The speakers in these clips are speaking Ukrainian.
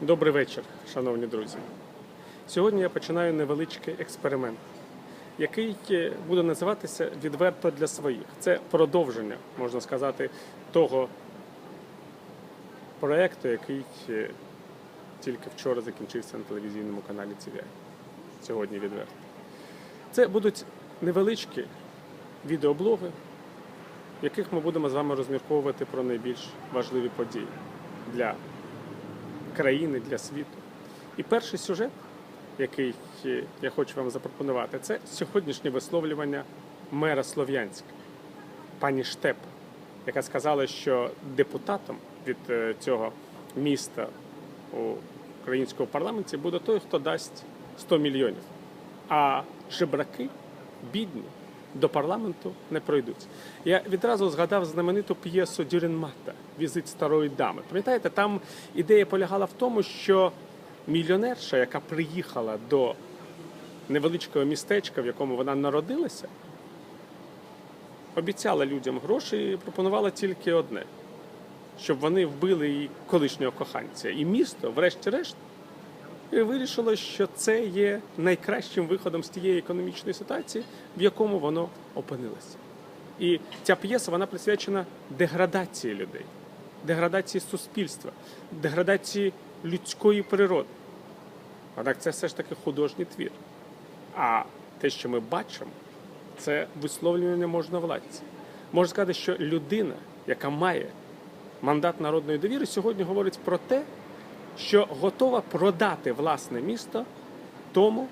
Добрий вечір, шановні друзі. Сьогодні я починаю невеличкий експеримент, який е, буде називатися відверто для своїх. Це продовження, можна сказати, того проекту, який е, тільки вчора закінчився на телевізійному каналі TVI. Сьогодні відверто. Це будуть невеличкі відеоблоги, в яких ми будемо з вами розмірковувати про найбільш важливі події для країни, для світу. І перший сюжет, який е, я хочу вам запропонувати, це сьогоднішнє висловлювання мера Слов'янська, пані Штеп, яка сказала, що депутатом від е, цього міста у українському парламенті буде той, хто дасть 100 мільйонів. А жебраки, бідні, до парламенту не пройдуть. Я відразу згадав знамениту п'єсу Дюрінмата Візит старої дами. Пам'ятаєте, там ідея полягала в тому, що мільйонерша, яка приїхала до невеличкого містечка, в якому вона народилася, обіцяла людям гроші і пропонувала тільки одне: щоб вони вбили її колишнього коханця. І місто, врешті-решт, вирішило, що це є найкращим виходом з тієї економічної ситуації, в якому воно опинилося. І ця п'єса вона присвячена деградації людей, деградації суспільства, деградації людської природи. Однак це все ж таки художній твір. А те, що ми бачимо, це висловлювання можновладця. Можна сказати, що людина, яка має мандат народної довіри, сьогодні говорить про те, що готова продати власне місто тому,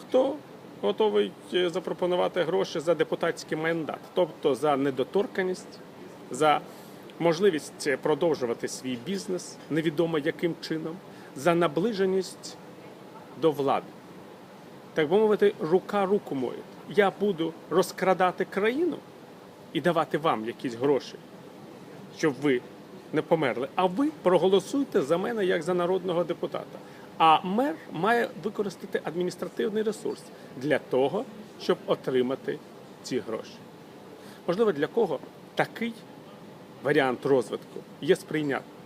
хто готовий е, запропонувати гроші за депутатський мандат, тобто за недоторканість, за можливість е, продовжувати свій бізнес, невідомо яким чином, за наближеність до влади. Так би мовити, рука руку моє. Я буду розкрадати країну і давати вам якісь гроші, щоб ви не померли. А ви проголосуйте за мене як за народного депутата. А мер має використати адміністративний ресурс для того, щоб отримати ці гроші. Можливо, для кого такий варіант розвитку є сприйнятним.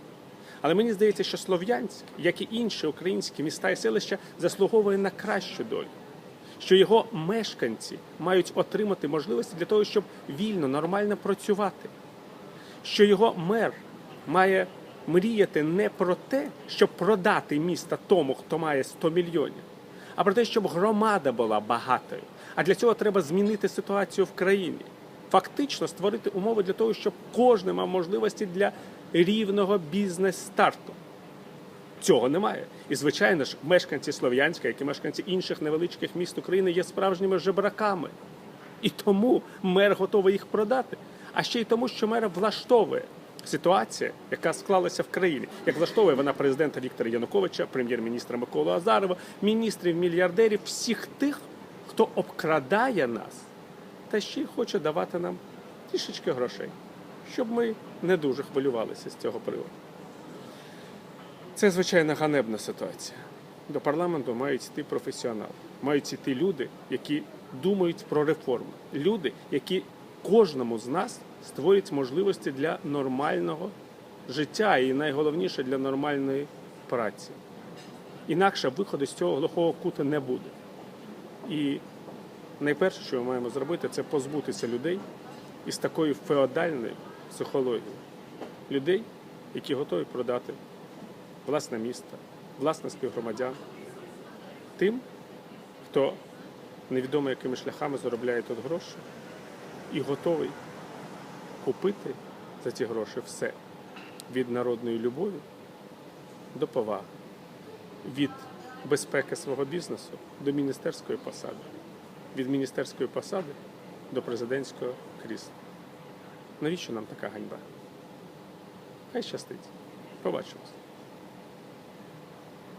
Але мені здається, що Слов'янськ, як і інші українські міста і селища, заслуговує на кращу долю. Що його мешканці мають отримати можливості для того, щоб вільно, нормально працювати. Що його мер має мріяти не про те, щоб продати місто тому, хто має 100 мільйонів, а про те, щоб громада була багатою. А для цього треба змінити ситуацію в країні. Фактично створити умови для того, щоб кожен мав можливості для рівного бізнес-старту. Цього немає. І, звичайно ж, мешканці Слов'янська, як і мешканці інших невеличких міст України, є справжніми жебраками. І тому мер готовий їх продати. А ще й тому, що мера влаштовує ситуація, яка склалася в країні. Як влаштовує вона президента Віктора Януковича, прем'єр-міністра Миколу Азарова, міністрів, мільярдерів, всіх тих, хто обкрадає нас та ще й хоче давати нам трішечки грошей, щоб ми не дуже хвилювалися з цього приводу. Це звичайно ганебна ситуація. До парламенту мають йти професіонали, мають йти люди, які думають про реформи, люди, які кожному з нас створять можливості для нормального життя і найголовніше для нормальної праці. Інакше виходу з цього глухого кута не буде. І найперше, що ми маємо зробити, це позбутися людей із такою феодальною психологією. Людей, які готові продати власне місто, власне співгромадян тим, хто невідомо якими шляхами заробляє тут гроші і готовий купити за ці гроші все від народної любові до поваги, від безпеки свого бізнесу до міністерської посади, від міністерської посади до президентського крісла. Навіщо нам така ганьба? Хай щастить. Побачимось.